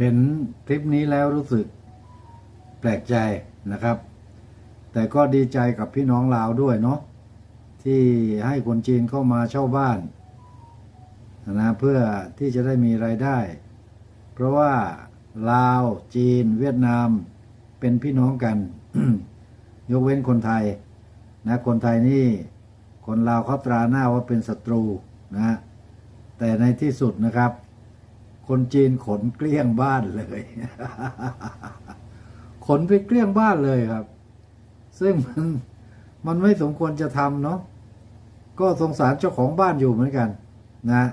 เห็นคลิปนี้แล้วรู้สึกแปลกใจนะครับ แต่ก็ดีใจกับพี่น้องลาวด้วยเนาะที่ให้คนจีนเข้ามาเช่าบ้านนะเพื่อที่จะได้มีรายได้ เพราะว่าลาวจีน เวียดนามเป็นพี่น้องกัน ยกเว้นคนไทยนะคนไทยนี่คนลาวเขาตราหน้าว่าเป็นศัตรูนะแต่ในที่สุดนะครับ คนจีนขนเกลี้ยงบ้านเลย ขนไปเกลี้ยงบ้านเลยครับ ซึ่งมันมันไม่สมควรจะทำเนาะก็สงสารเจ้าของบ้านอยู่เหมือนกัน นะ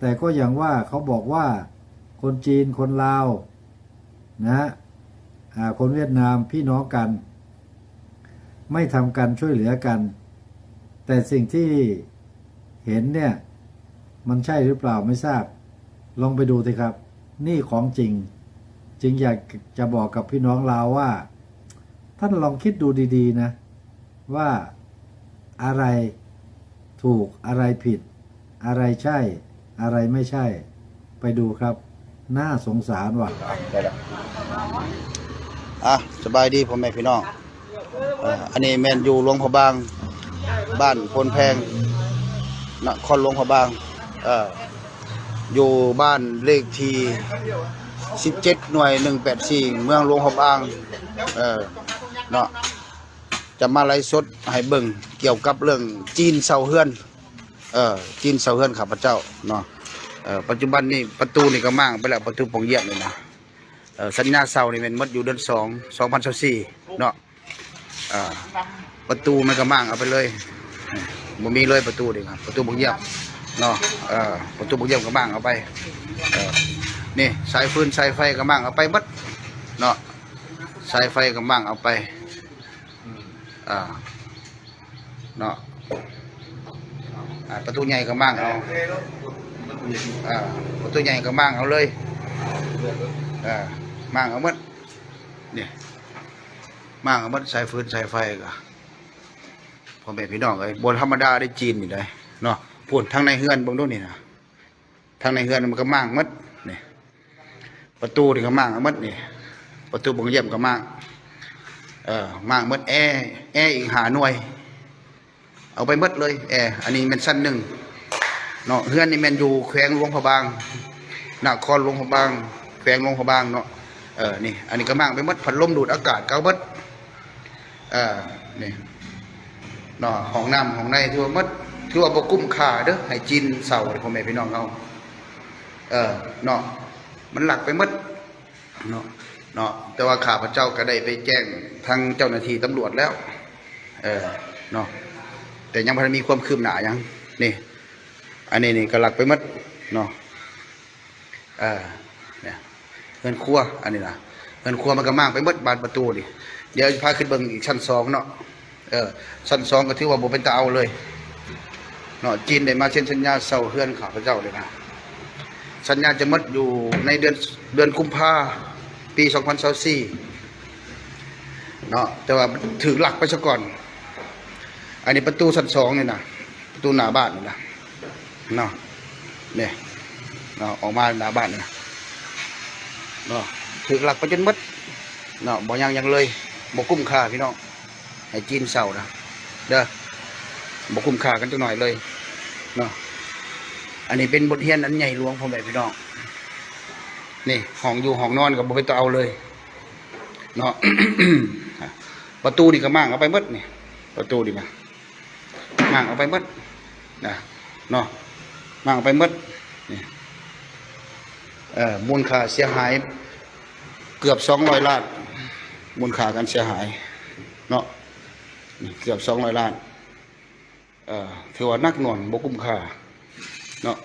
แต่ก็อย่างว่าเขาบอกว่า คนจีนคนลาว นะคนเวียดนามพี่น้องกัน ไม่ทำกันช่วยเหลือกัน แต่สิ่งที่เห็นเนี่ย มันใช่หรือเปล่าไม่ทราบ ลองไปดูสิครับ นี่ของจริง จึงอยากจะบอกกับพี่น้องลาวว่า ท่านลองคิดดูดีๆนะ ว่าอะไรถูกอะไรผิด อะไรใช่ อะไรไม่ใช่ ไปดูครับ น่าสงสารว่ะได้แล้วอะสบายดีพ่อแม่พี่น้องอ่าอันนี้แมนอยู่หลวงพระบาง บ้านพลแพงนครหลวงพระบางเอ่อ อยู่บ้านเลขที่ 17 หน่วย 184 เมืองหลวงพระบาง เออเนาะจะมาไลฟ์สดให้เบิ่งเกี่ยวกับเรื่องจีนเซาเฮือน เออจีนเซาเฮือนข้าพเจ้าเนาะเออปัจจุบันนี่ประตูนี่ก็มั่งไปแล้วประตูปองเยี่ยมนี่นะเออสัญญาเสานี่เป็นมดอยู่เดือนสองสองพันสี่เนาะอ่าประตูมันก็มั่งเอาไปเลยบ่มีเลยประตูนี่ครับประตูบุกเยี่ยม เนาะเอ่อประตูบุกเยี่ยมก็มั่างเอาไปเออนี่สายฟืนสายไฟก็มั่างเอาไปหมดเนาะสายไฟก็มั่างเอาไปอ่าเนาะอ่าประตูใหญ่ก็มั่างเอาอ่าประตูใหญ่ก็มั่างเอาเลยเออมางเอาหมดเนี่ยมางเอาหมดสายฟืนสายไฟก็พ่อแม่พี่น้องเอ้ยบนธรรมดาได้จีนนี่ได้เนาะ พูดทางในเฮือนบิ่งดูนี่นะทางในเฮือนมันก็มางหมดนี่ประตูนี่ก็มางเอาหมดนี่ประตูบงเยี่ยมก็มางเออมางหมดแอแออีกหาหน่วย เอาไปหมดเลยแออันนี้เป็นสั้นหนึ่งเนาะเฮือนนี่แมนอยู่แขวงหลวงพระบางนครหลวงพระบางแขวงหลวงพระบางเนาะเออนี่อันนี้ก็มั่งไปหมดพัดลมดูดอากาศเก่าหมดเออนี่เนาะห้องน้ำห้องในถือว่าหมด ถือว่าบกุ้มค่าเด้อให้จีนเสาพ่อแม่พี่น้องเอาเออเนาะมันหลักไปหมดเนาะเนาะแต่ว่าข้าพเจ้าก็ได้ไปแจ้งทางเจ้าหน้าที่ตำรวจแล้ว เออเนาะแต่ยังบ่ทันมีความคืบหน้ายังนี่ อันนี้นี่ก็หลักไปหมดเนาะเออเนี่ยเงินครัวอันนี้นะเงินครัวมันก็มากไปเบิดบานประตูดิเดี๋ยวพาขึ้นเบิงอีกชั้นสองเนาะเออชั้นสองก็ถือว่าบ่เป็นตาเอาเลย เนาะจีนได้มาเซ็นสัญญาเซาเฮือนข้าพเจ้าเลยนะสัญญาจะหมดอยู่ในเดือนเดือนกุมภาปี2024เนาะแต่ว่าถือหลักไปซะก่อน อันนี้ประตูชั้นสองนี่นะประตูหน้าบ้านนี่นะเนาะเนี่ยเนาะออกมาหน้าบ้านนะเนาะถือหลักไปจนหมดเนาะบ่ยังยังเลยบ่คุ้มค่าพี่น้องให้จีนเศร้านะเด้อ บ่คุ้มค่ากันจังหน่อยเลยเนาะอันนี้เป็นบทเรียนอันใหญ่หลวงพ่อแม่พี่น้องนี่ห้องอยู่ห้องนอนก็บ่ไปต่อเอาเลยเนาะประตูนี่ก็มั่งเอาไปมดนี่ประตูนี่มามั่งเอาไปมดนะเนาะมั่งเอาไปมดเอ่อมูลค่าเสียหาย เกือบสองร้อยล้านมูลค่าการเสียหายเนาะเกือบสองร้อยล้าน ถือว่านักหน่วงบกุ้มค่าเนาะ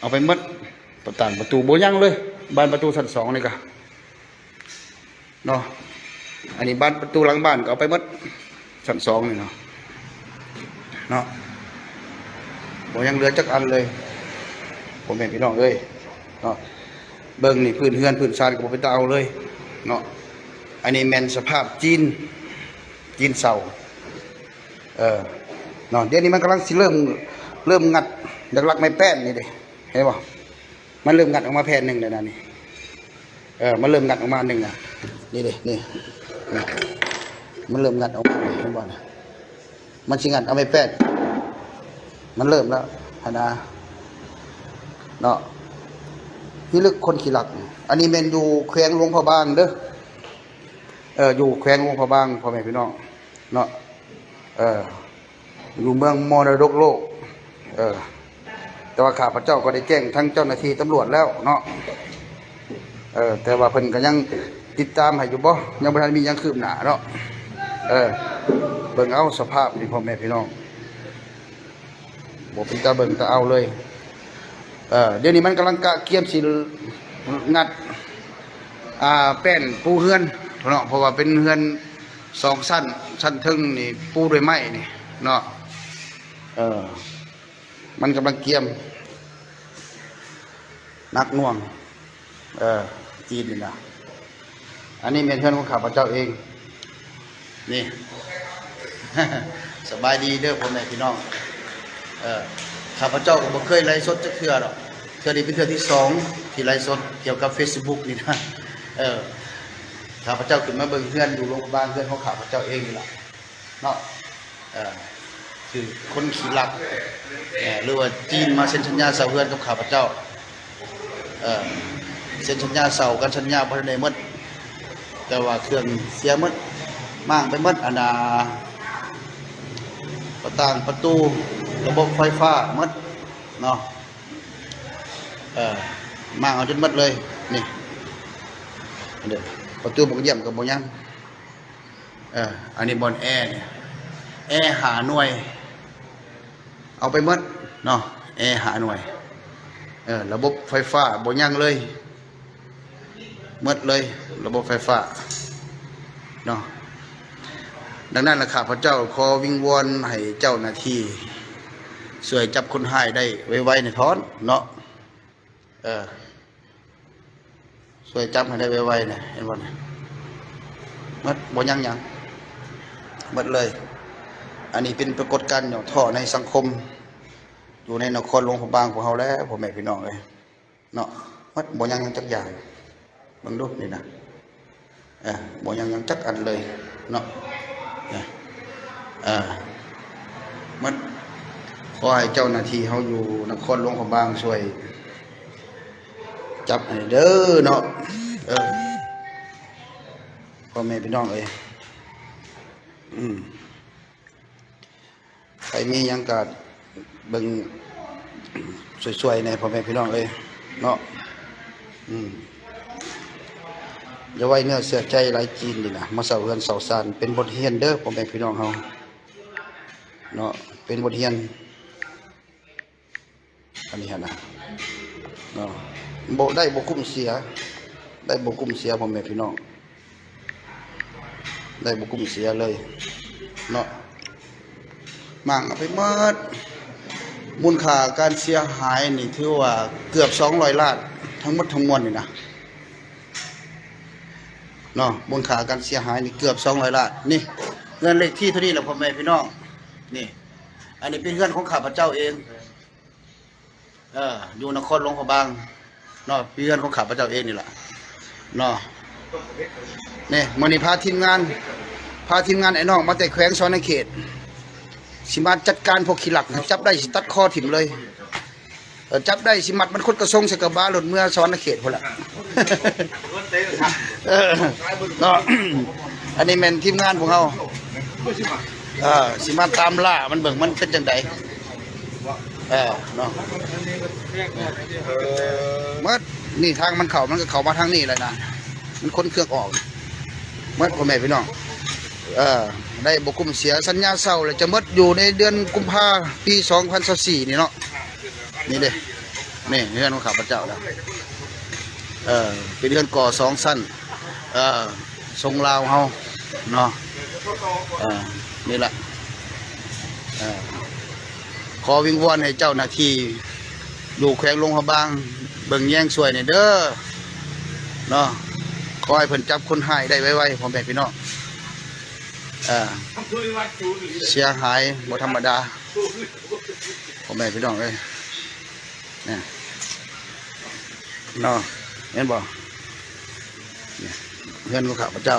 เอาไปมัดประตานประตูโบยังเลย บานประตูชั้นสองนี่กะเนาะอันนี้บานประตูหลังบ้านก็เอาไปมัดชั้นสองนี่เนาะเนาะโบยังเหลือจักอันเลย ผมเป็นพี่น้องเอ้ยเนาะเบิ่งนี่พื้นเฮือนพื้นซานก็บ่เป็นตาเอาเลยเนาะอันนี้แมนสภาพจีนจีนเสาเออ เนาะเดี๋ยวนี้มันกำลังสิเริ่มเริ่มงัดดักลักไม้แป้นนี่เด้เห็นบ่มันเริ่มงัดออกมาแผ่นหนึ่งแล้วนะนี่เออมันเริ่มงัดออกมาหนึ่งอะนี่เลยนี่มันเริ่มงัดออกมาเห็นบ่ะมันชิงัดเอาไม่แป้งมันเริ่มแล้วฮะนะเนาะพี่ลึกคนขี้หลัก อันนี้เมนอยู่แขวงหลวงพระบางเด้อเอออยู่แขวงหลวงพระบางพ่อแม่พี่น้องเนาะเออ อยู่เมืองมรดกโลก เออ แต่ว่าข้าพเจ้าก็ได้แจ้งทั้งเจ้าหน้าที่ตำรวจแล้วเนาะ เออ แต่ว่าเพิ่นก็ยังติดตามให้อยู่บ่ ยังบ่ทันมียังคืบหน้าเนาะ เออ เบิ่งเอาสภาพนี่พ่อแม่พี่น้องบ่เป็นตาเบิ่งตาเอาเลย เออ เดี๋ยวนี้มันกำลังกะเกียมสิงัด อ่าแป้นปูเฮือนเนาะ เพราะว่าเป็นเฮือนสองชั้นชั้นทึ่งนี่ปูด้วยไม้นี่เนาะ เออ มันกำลังเกียม นักหน่วง เออ จีนนี่นะอันนี้เป็นเพื่อนของข้าพเจ้าเอง นี่ สบายดีเด้อพ่อแม่พี่น้อง เออข้าพเจ้าก็บ่เคยไลฟ์สดจักเทื่อหรอกเทื่อนี้เป็นเทื่อที่สองที่ไลฟ์สดเกี่ยวกับ Facebook นี่นะเออข้าพเจ้าขึ้นมาเบิ่งเพื่อนอยู่โรงพยาบาลเพื่อนของข้าพเจ้าเองนี่แหละเนาะเออ คือคนขี้ลักหรือว่าจีนมาเซ็นสัญญาเสาเฮือนกับข้าพเจ้าเออเซ็นสัญญาเสากันสัญญาบ่ทันได้หมดแต่ว่าเครื่องเสียหมดมั่างไปหมดอันน่ะประต่างประตูระบบไฟฟ้ามดเนาะเออมั่างเอาจนหมดเลยนี่ประตูบ่เยี่ยมกับบ่ยังเอออันนี้บอนแอร์เนี่ย แอร์หาหน่วย เอาไปหมดเนาะแอร์หาหน่วยเออระบบไฟฟ้าบ่ยังเลยหมดเลย ระบบไฟฟ้าเนาะดังนั้นราคาพระเจ้าขอวิงวอนให้เจ้าหน้าที่ช่วยจับคนหายได้ไวๆในท้อนเนาะเออช่วยจับให้ได้ไวๆเนี่ยเห็นบ่เนี่ยหมดบ่ยังหยังหมดเลย อันนี้เป็นปรากฏการณ์อย่างท่อในสังคม อยู่ในนครหลวงพระบางของเราแล้วพ่อแม่พี่น้องเลยเนาะมัดบ่ยังยังจักอย่างบิ่งดูนี่นะเออบ่ยังยังจักอันเลยเนาะเออเออมันขอให้เจ้าหน้าที่เขาอยู่นครหลวงพระบางช่วย จับให้เด้อเนาะเออพ่อแม่พี่น้องเอ้ยอืม รมียังกาดเบิ่งสวยๆในพ่อแม่พี่น้องเอ้ยเนาะอืมอย่าไว้เนื้อเสียใจหลายจีนนี่นะมาเสาเฮือนเสาซานเป็นบทเรียนเด้อพ่อแม่พี่น้องเฮาเนาะเป็นบทเรียนอันนี้หั่นะเนาะบ่ได้บ่คุ้มเสีย ได้บ่คุ้มเสียพ่อแม่พี่น้องได้บ่คุ้มเสียเลยเนาะ มั่งเอาไปหมดมูลค่าการเสียหายนี่ถือว่าเกือบ200ล้านทั้งหมดทั้งมวลนี่นะเนาะมูลค่าการเสียหายนี่เกือบ200ล้านนี่เงินเลขที่เท่านี้แหละพ่อแม่พี่น้องนี่อันนี้เป็นเงินของข้าพเจ้าเองเอออยู่นครหลวงพระบางเนาะเป็นเงินของข้าพเจ้าเองนี่แหละเนาะนี่มื้อนี้พาทีมงานพาทีมงานไอ้น้องมาแต่แขวงซอนในเขต สิมาจัดการพวกขี้หลักนะจับได้สิตัดคอถิ่มเลยจับได้สิมัดมันคดกระทรงใส่กระบาหล่นเมื่อสวรรค์เขตพุ่นละเออเนาะอันนี้แม่นทีมงานของเราสิมาตามล่ามันเบิ่งมันเป็นจังไดเออเนาะเมื่อนี่ทางมันเข้ามันก็เข้ามาทางนี้เลยนะมันคนเครื่องออกเมื่อพ่อแม่พี่น้อง ได้บกุมเสียสัญญาเศร้าเลยจะมดอยู่ในเดือนกุมภาปี2024นี่เนาะนี่เด้นี่เรื่องของข้าพเจ้าแล้วเออเป็นเรื่องก่อสองสั้นเออทรงลาวเฮาเนาะเออนี่แหละเออขอวิงวอนให้เจ้าหน้าที่อยู่แขวงลงพะบาง เบิ่งแย่งสวยเนี่เด้อเนาะขอให้เพิ่นจับคนหายได้ไวๆพ่อแม่พี่น้อง อ่อเสียหายบ่ธรรมดาพ่อแม่พี่น้องเอ้ยเนี่ยเนาะเห็นบ่เพื่อนของข้าพเจ้า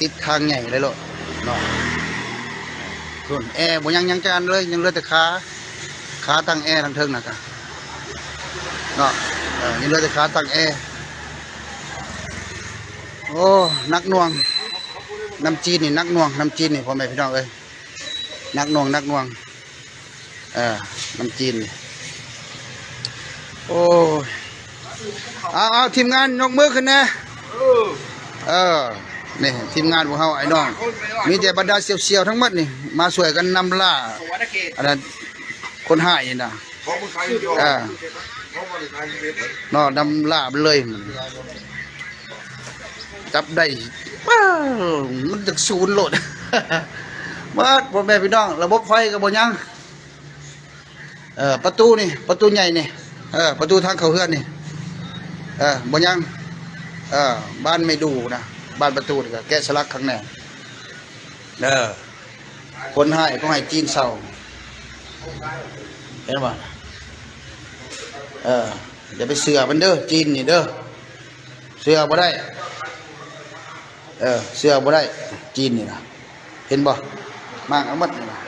ติดทางใหญ่เลยลดเนาะส่วนแอร์บ่ยังยังจานเลย ยังเลือแต่ขาขาตั้งแอร์ทางเทิงนะครับเนาะเออยังเลือแต่ขาตั้งแอร์โอ้นักน่วง น้ำจีนนี่นักน่วงน้ำจีนนี่พ่อแม่พี่น้องเอ้ยนักน่วงนักน่วงเออน้ำจีนโอ้เอาเอาทีมงานยกมือขึ้นนะเออนี่ทีมงานพวกเขาไอ้น้อง มีแต่บรรดาเสียวๆทั้งหมดนี่ มาช่วยกันนำล่าอันนั้นคนหายนี่นะเอ่าเนาะนำล่าไปเลย จับได้ว้ามันจะศูนย์โหลดมาพ่อแม่พี่น้อง ระบบไฟก็บ่ยังเออประตูนี่ ประตูใหญ่นี่เออประตูทางเขาเฮือนนี่เออบ่ยังเออบ้านไม่ดูนะบ้านประตูนี่ก็แกะสลักข้างในเด้อคนให้ก็ให้จีนเศร้าเห็นป่ะเอออย่าไปเสือมันเด้อจีนนี่เด้อเสือบ่ได้ เออเสื้อบ่ได้จีนนี่นะเห็นบ่มากเอาหมดนี่นะ